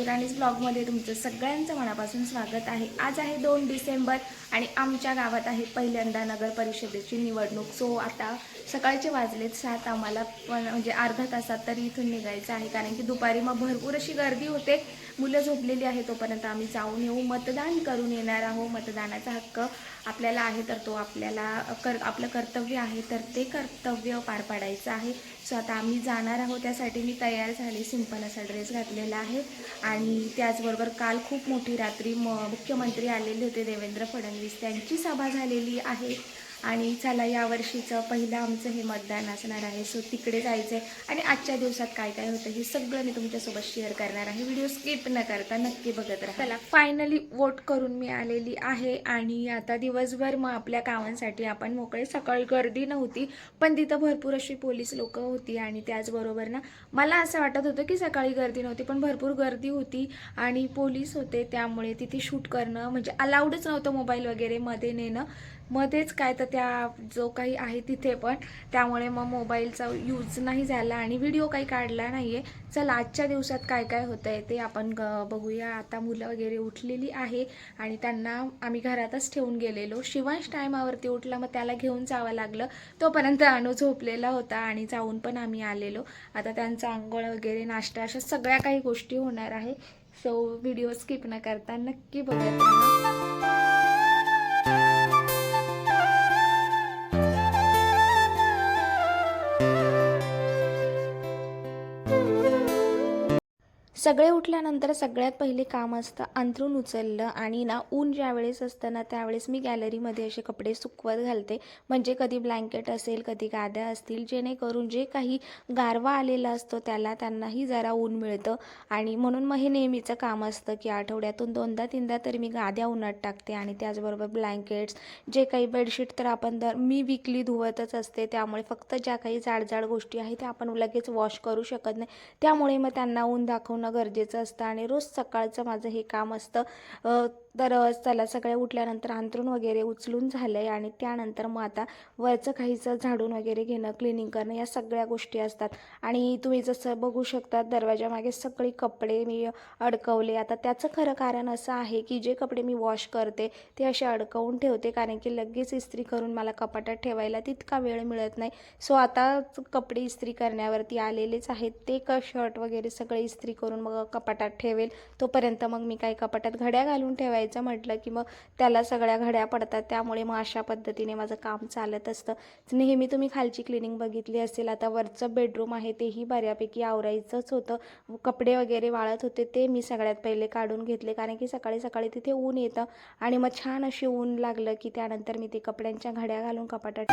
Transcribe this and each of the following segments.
विराणीज ब्लॉगमध्ये तुमचं सगळ्यांचं मनापासून स्वागत आहे. आज आहे दोन डिसेंबर आणि आमच्या गावात आहे पहिल्यांदा नगर परिषदेची निवडणूक. सो आता सकाळचे वाजलेत सात आम्हाला पण म्हणजे अर्धा तासात तरी इथून निघायचं आहे. कारण की दुपारी मग भरपूर अशी गर्दी होते. मुलं झोपलेली आहे तोपर्यंत आम्ही जाऊन येऊ. मतदान करून येणार आहोत. मतदानाचा हक्क आपल्याला आहे तर तो आपल्याला कर आपलं कर्तव्य आहे तर ते कर्तव्य पार पाडायचं आहे. सो आता आम्ही जाणार आहोत. त्यासाठी मी तयार झाले. सिंपल असा ड्रेस घातलेला आहे. आणि त्याचबरोबर काल खूप मोठी रात्री म मुख्यमंत्री आलेले होते देवेंद्र फडणवीस. त्यांची सभा झालेली आहे. आणि चला यावर्षीचं पहिलं आमचं हे मतदान असणार आहे. सो तिकडे जायचं आहे आणि आजच्या दिवसात काय काय होतं हे सगळं मी तुमच्यासोबत शेअर करणार आहे. व्हिडिओ स्किप न करता नक्की बघत राहा. चला फायनली वोट करून मी आलेली आहे. आणि आता दिवसभर मग आपल्या कामांसाठी आपण मोकळे. सकाळी गर्दी नव्हती पण तिथं भरपूर अशी पोलीस लोक होती. आणि त्याचबरोबर ना मला असं वाटत होतं की सकाळी गर्दी नव्हती पण भरपूर गर्दी होती. आणि पोलीस होते त्यामुळे तिथे शूट करणं म्हणजे अलाउडच नव्हतं मोबाईल वगैरे मध्ये नेणं. मध्येच काय तर त्या जो काही आहे तिथे पण. त्यामुळे मग मोबाईलचा यूज नाही झाला आणि व्हिडिओ काही काढला नाही आहे चला आजच्या दिवसात काय काय होतं आहे ते आपण ग बघूया. आता मुलं वगैरे उठलेली आहे आणि त्यांना आम्ही घरातच ठेवून गेलेलो. शिवांश टायमावरती उठला मग त्याला घेऊन जावं लागलं. तोपर्यंत अनु झोपलेला होता आणि जाऊन पण आम्ही आलेलो. आता त्यांचा आंघोळ वगैरे नाश्ता अशा सगळ्या काही गोष्टी होणार आहे. सो व्हिडिओ स्किप न करता नक्की बघत राहा सगळे उठल्यानंतर सगळ्यात पहिले काम असतं अंथरून उचललं आणि ना ऊन ज्या वेळेस असतं ना त्यावेळेस मी गॅलरीमध्ये असे कपडे सुकवत घालते. म्हणजे कधी ब्लँकेट असेल कधी गाद्या असतील जेणेकरून जे काही गारवा आलेला असतो त्याला त्यांनाही जरा ऊन मिळतं. आणि म्हणून मग हे नेहमीचं काम असतं की आठवड्यातून दोनदा तीनदा तरी मी गाद्या उन्हात टाकते आणि त्याचबरोबर ब्लँकेट्स जे काही बेडशीट तर आपण दर मी विकली धुवतच असते. त्यामुळे फक्त ज्या काही जाडजाड गोष्टी आहेत त्या आपण लगेच वॉश करू शकत नाही. त्यामुळे मग त्यांना ऊन दाखवणं गरजेचं असतं आणि रोज सकाळचं माझं हे काम असतं. दररोज त्याला सगळ्या चला उठल्यानंतर अंथरूण वगैरे उचलून झालं आहे आणि त्यानंतर मग आता वरचं काहीचं झाडून वगैरे घेणं क्लिनिंग करणं या सगळ्या गोष्टी असतात. आणि तुम्ही जसं बघू शकता दरवाजामागे सगळी कपडे मी अडकवले. आता त्याचं खरं कारण असं आहे की जे कपडे मी वॉश करते ते असे अडकवून ठेवते कारण की लगेच इस्त्री करून मला कपाटात ठेवायला तितका वेळ मिळत नाही. सो आता कपडे इस्त्री करण्यावरती आलेलेच आहेत. ते क शर्ट वगैरे सगळे इस्त्री करून मग कपाटात ठेवेल. तोपर्यंत मग मी काही कपाटात घड्या घालून करायचं म्हटलं की मग त्याला सगळ्या घड्या पडतात. त्यामुळे मग अशा पद्धतीने माझं काम चालत असतं. नेहमी तुम्ही खालची क्लिनिंग बघितली असेल आता वरचं बेडरूम आहे तेही बऱ्यापैकी आवरायचंच होतं. कपडे वगैरे वाळत होते ते मी सगळ्यात पहिले काढून घेतले कारण की सकाळी सकाळी तिथे ऊन येतं आणि मग छान अशी ऊन लागलं की त्यानंतर मी ते कपड्यांच्या घड्या घालून कपाटात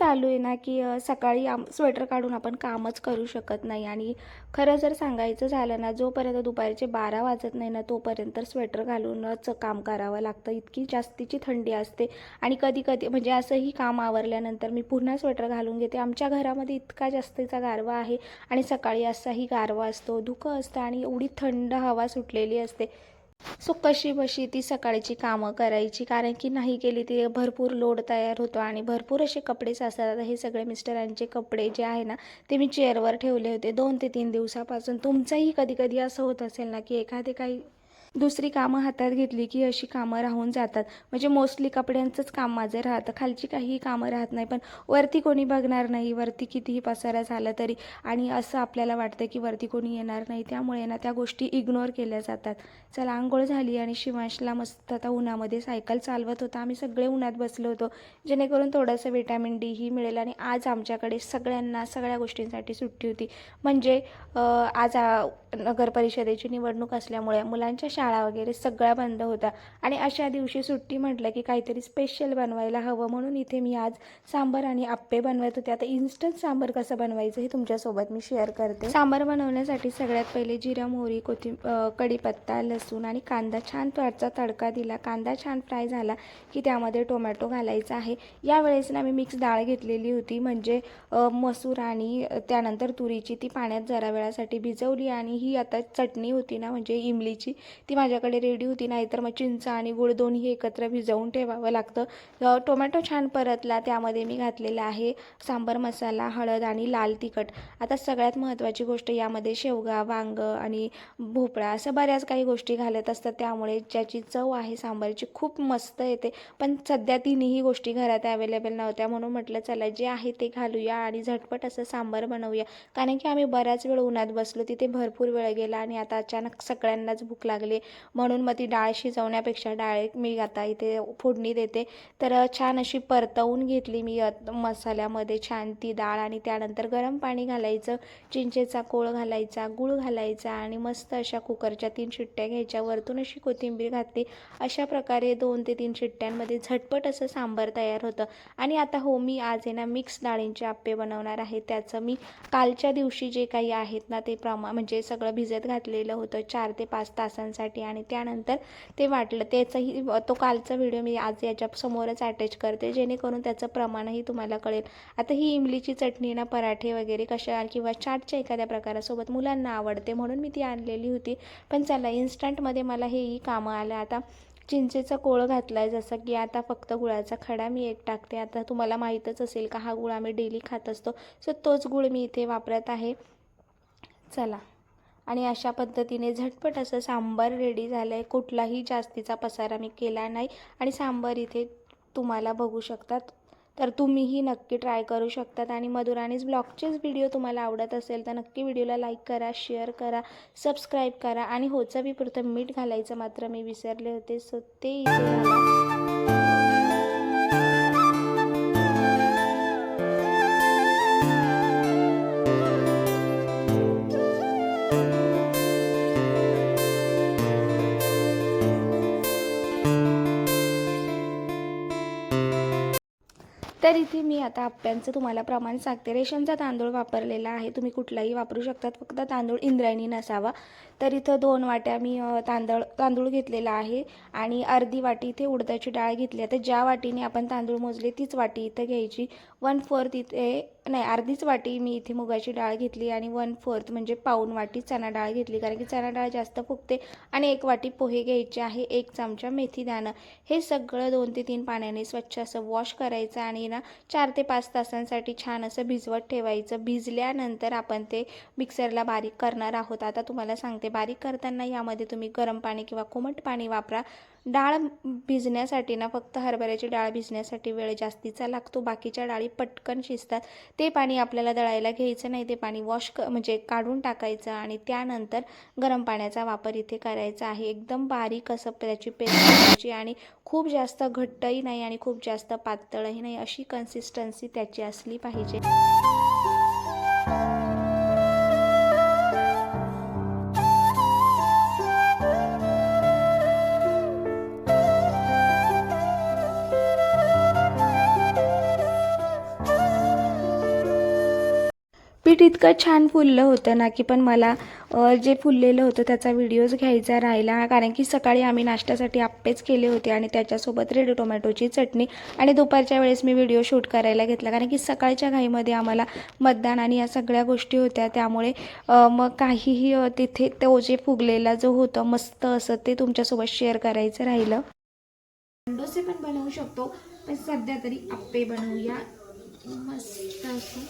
चालू आहे ना की सकाळी आम स्वेटर काढून आपण कामच करू शकत नाही. आणि खरं जर सांगायचं झालं ना जोपर्यंत दुपारचे बारा वाजत नाही ना तोपर्यंत स्वेटर घालूनच काम करावं लागतं. इतकी जास्तीची थंडी असते. आणि कधी कधी म्हणजे असंही काम आवरल्यानंतर मी पुन्हा स्वेटर घालून घेते. आमच्या घरामध्ये इतका जास्तीचा गारवा आहे. आणि सकाळी असाही गारवा असतो धुकं असतं आणि एवढी थंड हवा सुटलेली असते. सो कशी बशी ती सकाळची कामं करायची? कारण की नाही केली ती भरपूर लोड तयार होतो आणि भरपूर असे कपडे साचतात हे सगळे मिस्टरांचे कपडे जे आहे ना ते मी चेअरवर ठेवले होते. दोन ते तीन दिवसापासून. तुमचंही कधी कधी असं होत असेल ना की एखादे काही दुसरी कामं हातात घेतली की अशी कामं राहून जातात. म्हणजे मोस्टली कपड्यांचंच काम माझं राहतं. खालची काहीही कामं राहत नाही. पण वरती कोणी बघणार नाही. वरती कितीही पसारा झाला तरी. आणि असं आपल्याला वाटतं की वरती कोणी येणार नाही. त्यामुळे ना त्या गोष्टी इग्नोर केल्या जातात. चला आंघोळ झाली आणि शिवांशला मस्त आता उन्हामध्ये सायकल चालवत होता. आम्ही सगळे उन्हात बसलो होतो. जेणेकरून थोडंसं विटॅमिन डी ही मिळेल. आणि आज आमच्याकडे सगळ्यांना सगळ्या गोष्टींसाठी सुट्टी होती. म्हणजे आज नगर परिषदेची निवडणूक असल्यामुळे मुलांच्या शाळा वगैरे सगळ्या बंद होता आणि अशा दिवशी सुट्टी म्हटलं की काहीतरी स्पेशल बनवायला हवं म्हणून इथे मी आज सांबर आणि आप्पे बनवत होते. आता इन्स्टंट सांबर कसं बनवायचं हे तुमच्यासोबत मी शेअर करते. सांबर बनवण्यासाठी सगळ्यात पहिले जिरा मोहरी कोथिं कढीपत्ता लसूण आणि कांदा छान त्याचा तडका दिला. कांदा छान फ्राय झाला की त्यामध्ये टोमॅटो घालायचा आहे. यावेळेस ना मी मिक्स डाळ घेतलेली होती. म्हणजे मसूर आणि त्यानंतर तुरीची ती पाण्यात जरा वेळासाठी भिजवली आणि ही आता चटणी होती ना म्हणजे इमलीची ती माझ्याकडे रेडी होती. नाहीतर मग चिंच आणि गुळ दोन्ही एकत्र भिजवून ठेवावं लागतं. टोमॅटो छान परतला. त्यामध्ये मी घातलेला आहे सांबर मसाला हळद आणि लाल तिखट. आता सगळ्यात महत्त्वाची गोष्ट यामध्ये शेवगा वांग आणि भोपळा असं बऱ्याच काही गोष्टी घालत असतात. त्यामुळे ज्याची चव आहे सांबारची खूप मस्त येते. पण सध्या तिन्ही गोष्टी घरात अवेलेबल नव्हत्या. म्हणून म्हटलं चला जे आहे ते घालूया आणि झटपट असं सांबार बनवूया. कारण की आम्ही बऱ्याच वेळ उन्हात बसलो. तिथे भरपूर वेळ गेला आणि आता अचानक सगळ्यांनाच भूक लागली. म्हणून मग ती डाळ शिजवण्यापेक्षा डाळ मी आता इथे फोडणी देते. तर छान अशी परतवून घेतली मी मसाल्यामध्ये छान ती डाळ आणि त्यानंतर गरम पाणी घालायचं चिंचेचा कोळ घालायचा गूळ घालायचा आणि मस्त अशा कुकरच्या तीन शिट्ट्या घ्यायच्या. वरतून अशी कोथिंबीर घातली. अशा प्रकारे दोन ते तीन शिट्ट्यांमध्ये झटपट असं सांबार तयार होतं. आणि आता हो मी आज आहे ना मिक्स डाळींचे आप्पे बनवणार आहे. त्याचं मी कालच्या दिवशी जे काही आहेत ना ते प्रमा म्हणजे सगळं भिजत घातलेलं होतं. चार ते पाच तासांसाठी आणि त्यानंतर ते वाटलं. त्याचाही तो कालचा व्हिडिओ मी आज याच्या समोरच अटॅच करते. जेणेकरून त्याचं प्रमाणही तुम्हाला कळेल. आता ही इमलीची चटणी ना पराठे वगैरे कशा किंवा चाटच्या एखाद्या प्रकारासोबत मुलांना आवडते म्हणून मी ती आणलेली होती. पण चला इन्स्टंटमध्ये मला हेही कामं आलं. आता चिंचेचा कोळ घातला आहे जसं की आता फक्त गुळाचा खडा मी एक टाकते. आता तुम्हाला माहीतच असेल का हा गुळ आम्ही डेली खात असतो. सो तोच गुळ मी इथे वापरत आहे. चला. आणि अशा पद्धतीने झटपट असं सांबार रेडी झालं आहे कुठलाही जास्तीचा पसारा मी केला नाही आणि सांबार इथे तुम्हाला बघू शकतात. तर तुम्हीही नक्की ट्राय करू शकतात. आणि मधुराणीज ब्लॉगचेच व्हिडिओ तुम्हाला आवडत असेल तर नक्की व्हिडिओला लाईक करा शेअर करा सबस्क्राईब करा. आणि होचं बी पुरतं मीठ घालायचं मात्र मी विसरले होते. सो ते इथे तर इथे मी आता आप्यांचं तुम्हाला प्रमाण सांगते. रेशनचा तांदूळ वापरलेला आहे. तुम्ही कुठलाही वापरू शकतात. फक्त तांदूळ इंद्रायणी नसावा. तर इथं दोन वाट्या मी तांदळ तांदूळ घेतलेला आहे आणि अर्धी वाटी इथे उडदाची डाळ घेतली आहे. तर ज्या वाटीने आपण तांदूळ मोजले तीच वाटी इथं घ्यायची. वन फोर्थ इथे नाही अर्धीच वाटी मी इथे मुगाची डाळ घेतली आणि वन फोर्थ म्हणजे पाऊन वाटी चणा डाळ घेतली. कारण की चणा डाळ जास्त फुगते आणि एक वाटी पोहे घ्यायचे आहे एक चमचा मेथी दाणं. हे सगळं दोन ते तीन पाण्याने स्वच्छ असं वॉश करायचं आणि ना चार ते पाच तासांसाठी छान असं भिजवत ठेवायचं. भिजल्यानंतर आपण ते मिक्सरला बारीक करणार आहोत. आता तुम्हाला सांगते बारीक करताना यामध्ये तुम्ही गरम पाणी किंवा कोमट पाणी वापरा. डाळ भिजण्यासाठी ना फक्त हरभऱ्याची डाळ भिजण्यासाठी वेळ जास्तीचा लागतो. बाकीच्या डाळी पटकन शिजतात. ते पाणी आपल्याला दळायला घ्यायचं नाही. ते पाणी वॉश क म्हणजे काढून टाकायचं आणि त्यानंतर गरम पाण्याचा वापर इथे करायचा आहे. एकदम बारीक असं त्याची पेस्ट करायची आणि खूप जास्त घट्टही नाही आणि खूप जास्त पातळही नाही. अशी कन्सिस्टन्सी त्याची असली पाहिजे. पीठ इतकं छान फुललं होतं ना की पण मला जे फुललेलं होतं त्याचा व्हिडिओज घ्यायचा राहिला. कारण की सकाळी आम्ही नाश्त्यासाठी आप्पेच केले होते आणि त्याच्यासोबत रेड टोमॅटोची चटणी आणि दुपारच्या वेळेस मी व्हिडिओ शूट करायला घेतला. कारण की सकाळच्या घाईमध्ये आम्हाला मतदान आणि या सगळ्या गोष्टी होत्या. त्यामुळे मग काहीही तिथे तो जे फुगलेला जो होतं मस्त असं ते तुमच्यासोबत शेअर करायचं राहिलं. डोसे पण बनवू शकतो. पण सध्या तरी आप्पे बनवूया. मस्त असं.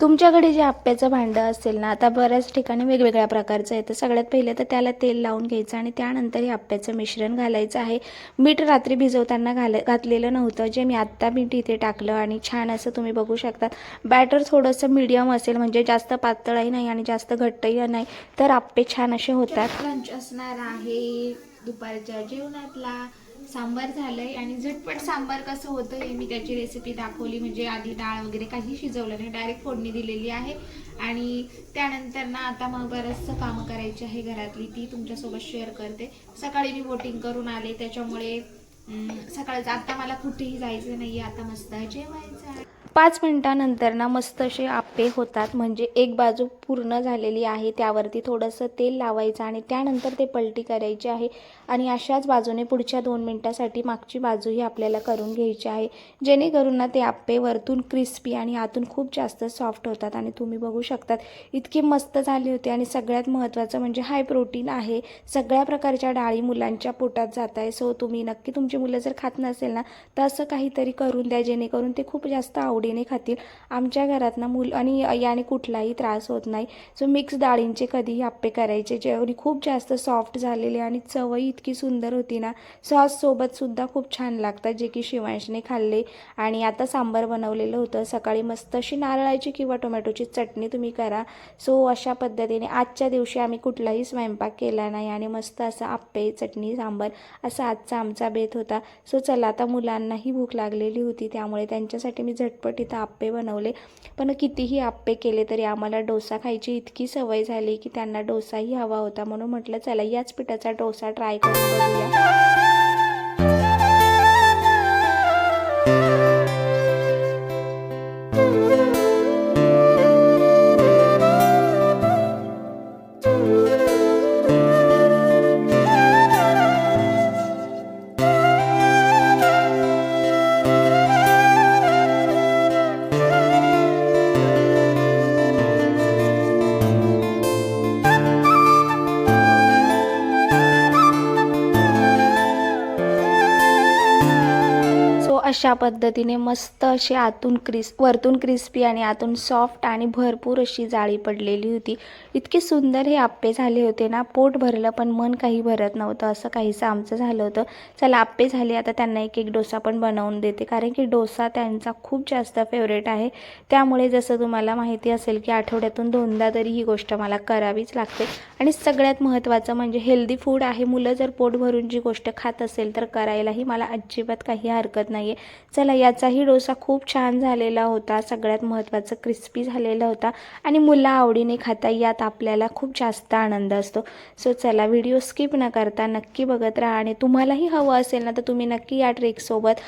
तुमच्याकडे जे आप्याचं भांडं असेल ना आता बऱ्याच ठिकाणी वेगवेगळ्या प्रकारचं आहे. तर सगळ्यात पहिले तर त्याला तेल लावून घ्यायचं आणि त्यानंतर हे आप्याचं मिश्रण घालायचं आहे. मीठ रात्री भिजवताना घाल घातलेलं नव्हतं. जे मी आत्ता मीठ इथे टाकलं आणि छान असं तुम्ही बघू शकता. बॅटर थोडंसं मीडियम असेल म्हणजे जास्त पातळही नाही आणि जास्त घट्टही नाही तर आप्पे छान असे होतात. लंच असणार आहे दुपारच्या जेवणातला. सांबार झालंय आणि झटपट सांबार कसं होतं हे मी त्याची रेसिपी दाखवली. म्हणजे आधी डाळ वगैरे काही शिजवलं नाही. डायरेक्ट फोडणी दिलेली आहे. आणि त्यानंतर ना आता मग बरंचसं कामं करायची आहे घरातली. ती तुमच्यासोबत शेअर करते. सकाळी मी बोटिंग करून आले. त्याच्यामुळे सकाळचं आता मला कुठेही जायचं नाही आता मस्त जेवायचं पाच मिनटानंतर ना मस्त असे आप्पे होतात. म्हणजे एक बाजू पूर्ण झालेली आहे. त्यावरती थोडंसं तेल लावायचं आणि त्यानंतर ते पलटी करायची आहे. आणि अशाच बाजूने पुढच्या दोन मिनटासाठी मागची बाजूही आपल्याला करून घ्यायची आहे. जेणेकरून ना ते आप्पे वरतून क्रिस्पी आणि आतून खूप जास्त सॉफ्ट होतात आणि तुम्ही बघू शकतात. इतके मस्त झाले होते आणि सगळ्यात महत्त्वाचं म्हणजे हाय प्रोटीन आहे. सगळ्या प्रकारच्या डाळी मुलांच्या पोटात जात आहे. सो तुम्ही नक्की तुमची मुलं जर खात नसेल ना तर असं काहीतरी करून द्या. जेणेकरून ते खूप जास्त आवडेल आवडीने खातील. आमच्या घरात ना मुल आणि याने कुठलाही त्रास होत नाही. सो मिक्स डाळींचे कधीही आप्पे करायचे. जेवढी खूप जास्त सॉफ्ट झालेले आणि चवही इतकी सुंदर होती ना सॉससोबतसुद्धा खूप छान लागतात. जे की शिवांशने खाल्ले आणि आता सांबार बनवलेलं होतं. सकाळी मस्त अशी नारळाची किंवा टोमॅटोची चटणी तुम्ही करा. सो अशा पद्धतीने आजच्या दिवशी आम्ही कुठलाही स्वयंपाक केला नाही आणि मस्त असं आप्पे चटणी सांबार असा आजचा आमचा बेत होता. सो चला आता मुलांनाही भूक लागलेली होती. त्यामुळे त्यांच्यासाठी मी झटपट इथं आप्पे बनवले. पण कितीही आप्पे केले तरी आम्हाला डोसा खायची इतकी सवय झाली की त्यांना डोसाही हवा होता म्हणून म्हटलं चला याच पिठाचा डोसा ट्राय करून बघूया. अशा पद्धतीने मस्त अशी आतून क्रिस वरतून क्रिस्पी आणि आतून सॉफ्ट आणि भरपूर अशी जाळी पडलेली होती. इतके सुंदर हे आप्पे झाले होते ना पोट भरलं पण मन काही भरत नव्हतं असं काहीसं आमचं झालं होतं. चला आप्पे झाले आता त्यांना एक एक डोसा पण बनवून देते कारण की डोसा त्यांचा खूप जास्त फेवरेट आहे. त्यामुळे जसं तुम्हाला माहिती असेल की आठवड्यातून दोनदा तरी ही गोष्ट मला करावीच लागते. आणि सगळ्यात महत्त्वाचं म्हणजे हेल्दी फूड आहे. मुलं जर पोट भरून जी गोष्ट खात असेल तर करायलाही मला अजिबात काही हरकत नाही आहे चला याचाही डोसा खूप छान झालेला होता. सगळ्यात महत्त्वाचं क्रिस्पी झालेला होता. आणि मुलं आवडीने खाता यात आपल्याला खूप जास्त आनंद असतो. सो चला व्हिडिओ स्किप न करता नक्की बघत राहा. आणि तुम्हालाही हवं असेल ना तर तुम्ही नक्की या ट्रेकसोबत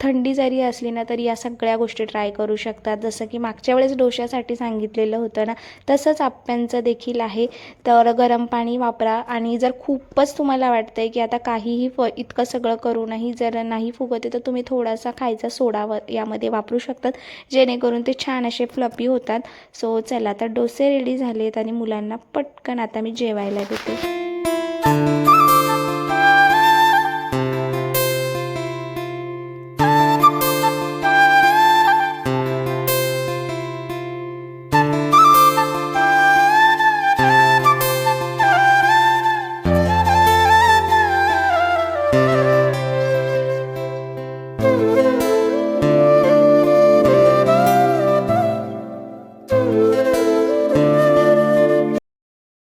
थंडी जरी असली ना तरी या सगळ्या गोष्टी ट्राय करू शकतात जसं की मागच्या वेळेस डोश्यासाठी सांगितलेलं होतं ना तसंच आप्यांचं देखील आहे. तर गरम पाणी वापरा. आणि जर खूपच तुम्हाला वाटतंय की आता काहीही फ इतकं सगळं करूनही जर नाही फुगत आहे तर तुम्ही थोडासा खायचा सोडा व यामध्ये वापरू शकतात. जेणेकरून ते छान असे फ्लपी होतात. सो चला आता डोसे रेडी झालेत आणि मुलांना पटकन आता मी जेवायला देते.